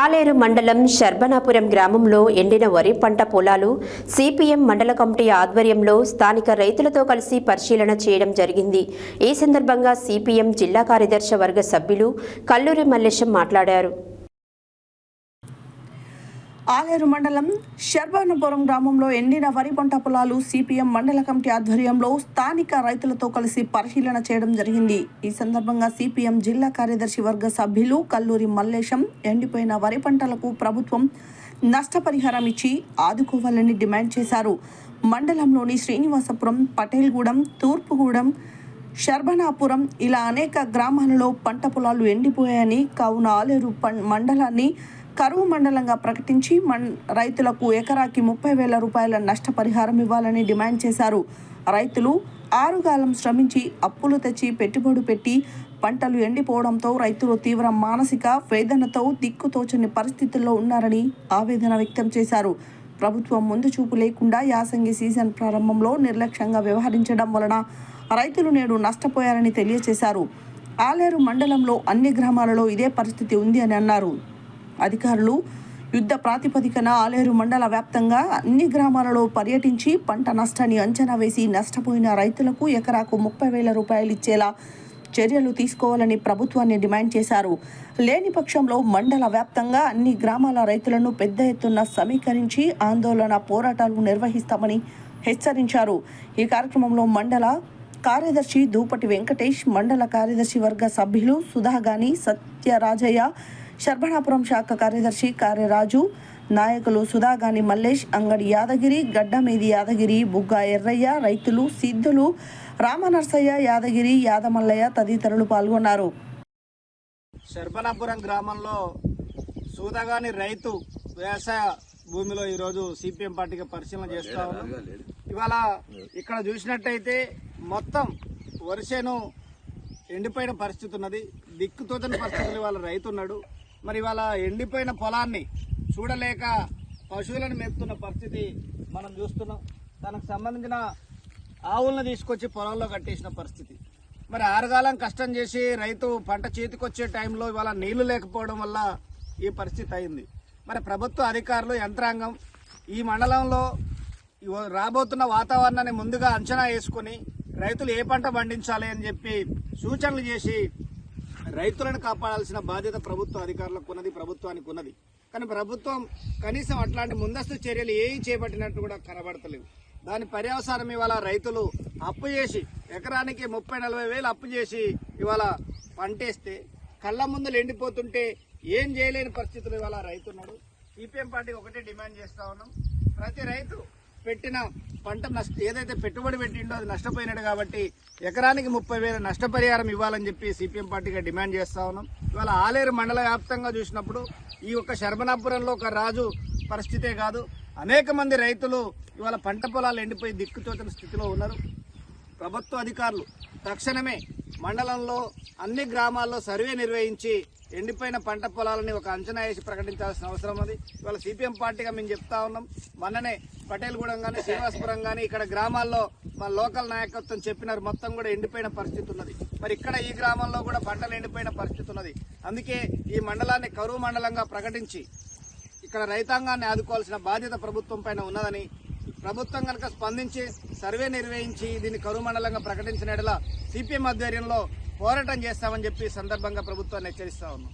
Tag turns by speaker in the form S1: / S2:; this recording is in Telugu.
S1: ఆలేరు మండలం శర్బనాపురం గ్రామంలో ఎండిన వరి పంట పొలాలు సిపిఎం మండల కమిటీ ఆధ్వర్యంలో స్థానిక రైతులతో కలిసి పరిశీలన చేయడం జరిగింది. ఈ సందర్భంగా సిపిఎం జిల్లా కార్యదర్శి వర్గ సభ్యులు కల్లూరి మల్లేశం మాట్లాడారు.
S2: ఆలేరు మండలం శర్వనపురం గ్రామంలో ఎండిన వరి పంట పొలాలు సిపిఎం మండల కమిటీ ఆధ్వర్యంలో స్థానిక రైతులతో కలిసి పరిశీలన చేయడం జరిగింది. ఈ సందర్భంగా సిపిఎం జిల్లా కార్యదర్శి వర్గ సభ్యులు కల్లూరి మల్లేశం ఎండిపోయిన వరి పంటలకు ప్రభుత్వం నష్టపరిహారం ఇచ్చి ఆదుకోవాలని డిమాండ్ చేశారు. మండలంలోని శ్రీనివాసపురం పటేల్గూడెం తూర్పుగూడెం శర్బనాపురం ఇలా అనేక గ్రామాలలో పంట పొలాలు ఎండిపోయాయని కావున ఆలేరు మండలాన్ని కరువు మండలంగా ప్రకటించి మన్ రైతులకు ఎకరాకి ముప్పై వేల రూపాయల నష్టపరిహారం ఇవ్వాలని డిమాండ్ చేశారు. రైతులు ఆరుగాలం శ్రమించి అప్పులు తెచ్చి పెట్టుబడి పెట్టి పంటలు ఎండిపోవడంతో రైతులు తీవ్ర మానసిక వేదనతో దిక్కుతోచని పరిస్థితుల్లో ఉన్నారని ఆవేదన వ్యక్తం చేశారు. ప్రభుత్వం ముందు చూపు లేకుండా యాసంగి సీజన్ ప్రారంభంలో నిర్లక్ష్యంగా వ్యవహరించడం వలన రైతులు నేడు నష్టపోయారని తెలియజేశారు ఆలేరు మండలంలో అన్ని గ్రామాలలో ఇదే పరిస్థితి ఉంది అని అన్నారు. అధికారులు యుద్ధ ప్రాతిపదికన ఆలేరు మండల వ్యాప్తంగా అన్ని గ్రామాలలో పర్యటించి పంట నష్టాన్ని అంచనా వేసి నష్టపోయిన రైతులకు ఎకరాకు ముప్పై వేల రూపాయలు ఇచ్చేలా చర్యలు తీసుకోవాలని ప్రభుత్వాన్ని డిమాండ్ చేశారు. లేని పక్షంలో మండల వ్యాప్తంగా అన్ని గ్రామాల రైతులను పెద్ద ఎత్తున సమీకరించి ఆందోళన పోరాటాలు నిర్వహిస్తామని హెచ్చరించారు. ఈ కార్యక్రమంలో మండల కార్యదర్శి దూపటి వెంకటేష్ మండల కార్యదర్శి వర్గ సభ్యులు సుధాగాని సత్యరాజయ్య శర్బణాపురం శాఖ కార్యదర్శి కార్యరాజు నాయకులు సుధాగాని మల్లేష్ అంగడి యాదగిరి గడ్డమేది యాదగిరి బుగ్గ ఎర్రయ్య రైతులు సిద్ధులు రామనర్సయ్య యాదగిరి యాదమల్లయ్య తదితరులు పాల్గొన్నారు.
S3: శర్బనాపురం గ్రామంలో సూదగాని రైతు వ్యవసాయ భూమిలో ఈరోజు సిపిఎం పార్టీకి పరిశీలన చేస్తా ఉన్నాం. ఇవాళ ఇక్కడ చూసినట్టయితే మొత్తం వరిసేను ఎండిపోయిన పరిస్థితి ఉన్నది. దిక్కుతోచని పరిస్థితులు ఇవాళ రైతు ఉన్నాడు. మరి ఇవాళ ఎండిపోయిన పొలాన్ని చూడలేక పశువులను మేపుతున్న పరిస్థితి మనం చూస్తున్నాం. దానికి సంబంధించిన ఆవులను తీసుకొచ్చి పొలాల్లో కట్టేసిన పరిస్థితి. మరి ఆరుగాలం కష్టం చేసి రైతు పంట చేతికొచ్చే టైంలో ఇవాళ నీళ్ళు లేకపోవడం వల్ల ఈ పరిస్థితి అయింది. మరి ప్రభుత్వ అధికారులు యంత్రాంగం ఈ మండలంలో రాబోతున్న వాతావరణాన్ని ముందుగా అంచనా వేసుకుని రైతులు ఏ పంట పండించాలి అని చెప్పి సూచనలు చేసి రైతులను కాపాడాల్సిన బాధ్యత ప్రభుత్వ అధికారులకు ఉన్నది ప్రభుత్వానికి ఉన్నది. కానీ ప్రభుత్వం కనీసం అట్లాంటి ముందస్తు చర్యలు ఏం చేపట్టినట్టు కూడా కనబడతలేవు దాని పర్యవసానం ఇవాళ రైతులు అప్పు చేసి ఎకరానికి ముప్పై నలభై వేలు అప్పు చేసి ఇవాళ పంటేస్తే కళ్ళ ముందులు ఎండిపోతుంటే ఏం చేయలేని పరిస్థితులు ఇవాళ రైతున్నాడు. సిపిఎం పార్టీ ఒకటే డిమాండ్ చేస్తా ఉన్నాం. ప్రతి రైతు పెట్టిన పంట నష్ట ఏదైతే పెట్టుబడి పెట్టిండో అది నష్టపోయినాడు కాబట్టి ఎకరానికి ముప్పై వేల నష్టపరిహారం ఇవ్వాలని చెప్పి సిపిఎం పార్టీగా డిమాండ్ చేస్తా ఉన్నాం. ఇవాళ ఆలేరు మండల వ్యాప్తంగా చూసినప్పుడు ఈ యొక్క శర్మనాపురంలో ఒక రాజు పరిస్థితే కాదు. అనేక మంది రైతులు ఇవాళ పంట పొలాలు ఎండిపోయి దిక్కుచోచిన స్థితిలో ఉన్నారు. ప్రభుత్వ అధికారులు తక్షణమే మండలంలో అన్ని గ్రామాల్లో సర్వే నిర్వహించి ఎండిపోయిన పంట పొలాలని ఒక అంచనా వేసి ప్రకటించాల్సిన అవసరం ఉంది. ఇవాళ సిపిఎం పార్టీగా మేము చెప్తా ఉన్నాం. మొన్ననే పటేల్గూడెం కానీ శ్రీనివాసపురం కానీ ఇక్కడ గ్రామాల్లో మా లోకల్ నాయకత్వం చెప్పినారు. మొత్తం కూడా ఎండిపోయిన పరిస్థితి ఉన్నది. మరి ఇక్కడ ఈ గ్రామంలో కూడా పంటలు ఎండిపోయిన పరిస్థితి ఉన్నది. అందుకే ఈ మండలాన్ని కరువు మండలంగా ప్రకటించి ఇక్కడ రైతాంగాన్ని ఆదుకోవాల్సిన బాధ్యత ప్రభుత్వం పైన ఉన్నదని ప్రభుత్వం కనుక స్పందించి సర్వే నిర్వహించి దీన్ని కరువు మండలంగా ప్రకటించిన ఎడల సిపిఎం ఆధ్వర్యంలో పోరాటం చేస్తామని చెప్పి సందర్భంగా ప్రభుత్వాన్ని హెచ్చరిస్తా ఉన్నాం.